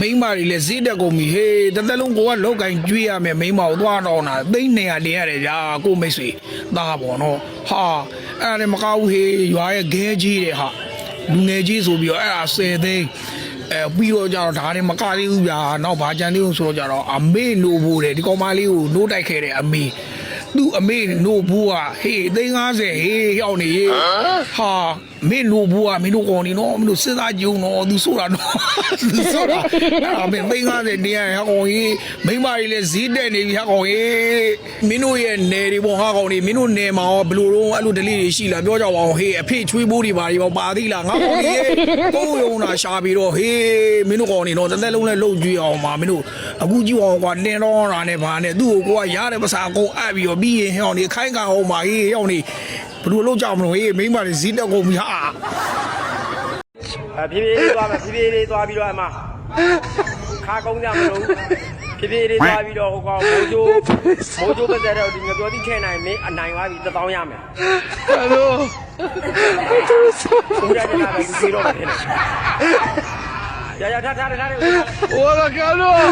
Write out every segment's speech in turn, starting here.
မိန်းမတွေလည်းဈေးတက်ကုန်ပြီဟေးတစ်သက်လုံးကိုကလောက်ကင်ကျွေးရမယ်မိန်းမကိုသွားတော့တာသိန်း200တင်ရတယ်ဗျာကိုမိတ်ဆွေသားပေါ့နော်ဟာအဲ့ဒါလည်းမကောက်ဘူးဟေးရွာရဲ့ခဲကြီးတဲ့ဟာလူငယ်ကြီးဆိုပြီးတော့အဲ့ဒါ10သိန်းအဲပြီးတော့ကြတော့ဒါလည်းမကသေးဘူးဗျာနောက်ဘာကြံသေးဘူးဆိုတော့ကြတော့အမေနို့ဖို့တယ်ဒီကောင်မလေးကိုနိုးတိုက်ခဲ့တဲ့အမေသူ့အမေနို့ဘူးကဟေးသိန်း50ဟေးရောက်နေဟေးဟာ မင်းနို့ဘူးကမင်းတို့ကောင်နေနော်မင်းတို့စဉ်းစားကြည့်ဦးနော်သူဆိုတာနော်သူဆိုတာအမေသိန်း50တင်ရဟကောင်ကြီးမိမကြီးလည်းဈေးတက်နေပြီဟကောင်ကြီးမင်းတို့ရဲ့နယ်တွေပေါ့ဟာကောင်ကြီးမင်းတို့နယ်မှာရောဘယ်လိုတော့အဲ့လိုဒလေးတွေရှိလားပြောကြပါအောင်ဟေးအဖေချွေးဘိုးတွေပါတွေပါပါသေးလားငါကောင်ကြီးကိုယ်ရုံနာရှာပြီးတော့ဟေးမင်းတို့ကောင်နေတော့တစ်သက်လုံးလည်းလှုပ်ကြွေးအောင်ပါမင်းတို့အခုကြည့်အောင်ကွာတင်တော့တာနဲ့ဗာနဲ့သူ့ကိုကိုကရတဲ့ပစာအကုန်အပ်ပြီးတော့ပြီးရင်ဟောင်းနေခိုင်းကအောင်ပါဟေးဟောင်းနေဘယ်လိုလုပ်ကြမလို့ဟေးမိမတွေဈေးတက်ကုန်ပြီဟာအဲဖြည်းဖြည်းလေးသွားမယ်ဖြည်းဖြည်းလေးသွားပြီးတော့အမခါကုန်းကြမလို့ဖြည်းဖြည်းလေးသွားပြီးတော့ဟိုကောင်မိုးချိုးမိုးချိုးပတ်သက်တော့ဒီငပြောတိခဲနိုင်မင်းအနိုင်သွားပြီတစ်သောင်းရမယ်ဟယ်လိုဦးရကျနာပဲသူပြေတော့တယ်ရရထားထားထားတယ်ဟိုလာကလို့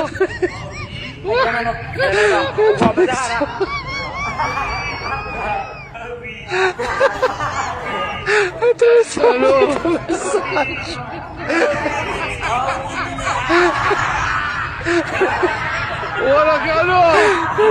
ဘာပဒါရာ ဟယ်လိုဟိုလာကလို့ဟို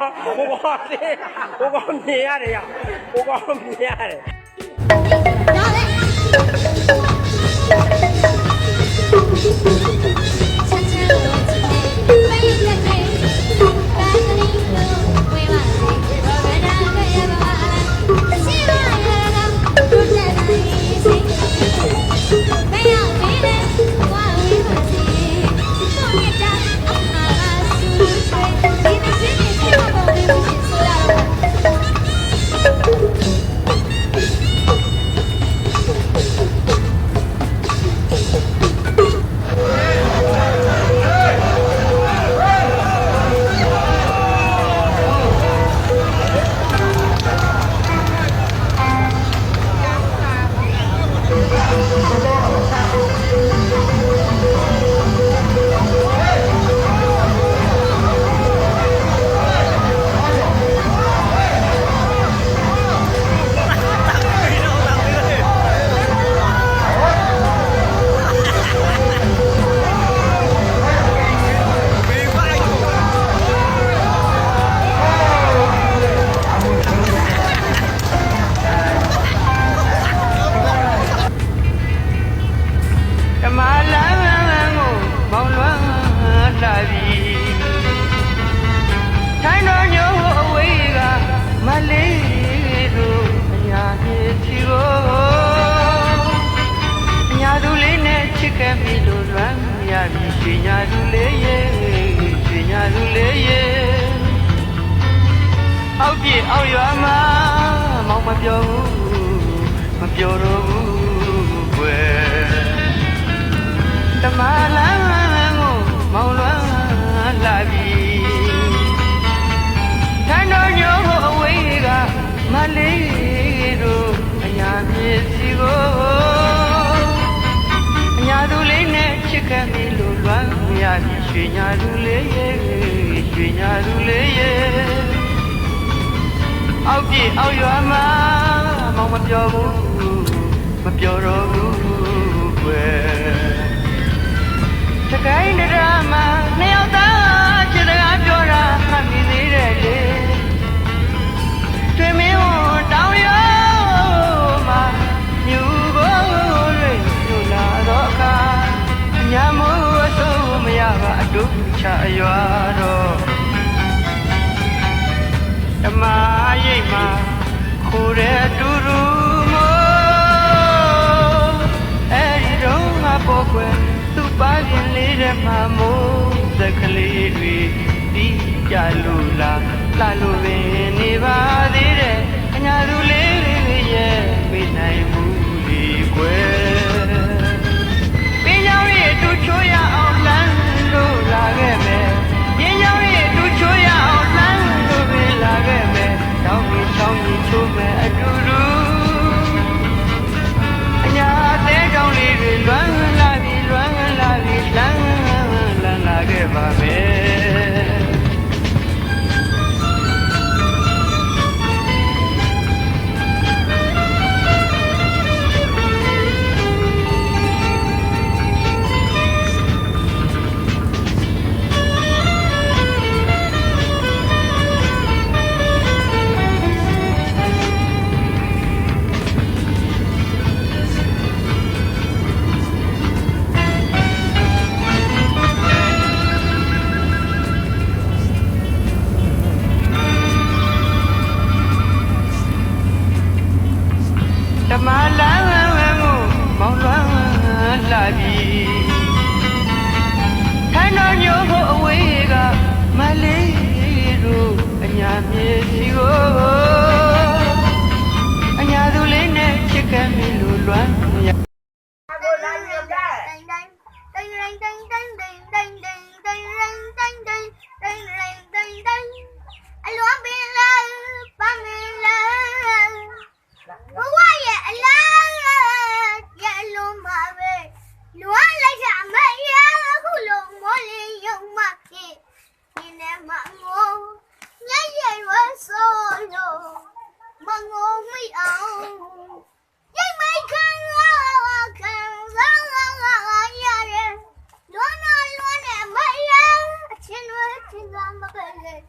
ကောင်ဟိုကောင်ဟိုကောင်မြင်ရတယ်ရဟိုကောင်မြင်ရတယ်ဓ ပြီထိုင်းတော်ညို့အဝေးကမလေးတို့အညာဖြစ်ချီကိုညာသူလေးနဲ့ချစ်ခဲ့ပြီလို့လွမ်းရပြီရွှေညာသူလေးရဲ့ရွှေညာသူလေးရဲ့အောက်ပြေအောက်ရွာမှာမောင်မပြောဘူးမပြောတော့ဘူးကွယ်တမလန်းကိုမောင်လွမ်း လာပြီထန်တော်ညို့အဝေးကမလေးတို့အညာမြစ်စီကိုအညာသူလေးနဲ့ချစ်ခဲ့ပြီလို့လွမ်းရပြီရွှေညာသူလေးရဲ့ရွှေညာသူလေးရဲ့အောက်ပြေအောက်ရွာမှာမောင်မပြောဘူးမပြောတော့ဘူးကွယ်တကိုင်းဒရာမှာ မမြည်သေးတယ်လေတွင်မင်းဟောတောင်းရောမှာမြူကိုတွေမြူလာတော့အခါအညာမိုးအစိုးမရပါအတူချအရွာတော့ဓမ္မရိပ်မှာခိုးတဲ့အတူတူမို့အဲ့ဒီတော့ငါပေါ်ခွဲသူ့ပါရင်လေးတဲ့မှာမို့သက်ကလေးတွေ ပြလို့လားလှလို့ပင်နေပါသေးတယ် နာမျိုးကိုအဝေးကမလေးတို့အညာမြေရှိကိုအညာသူလေးနဲ့ချစ်ကမ်းမီလိုလွမ်း baba öyle.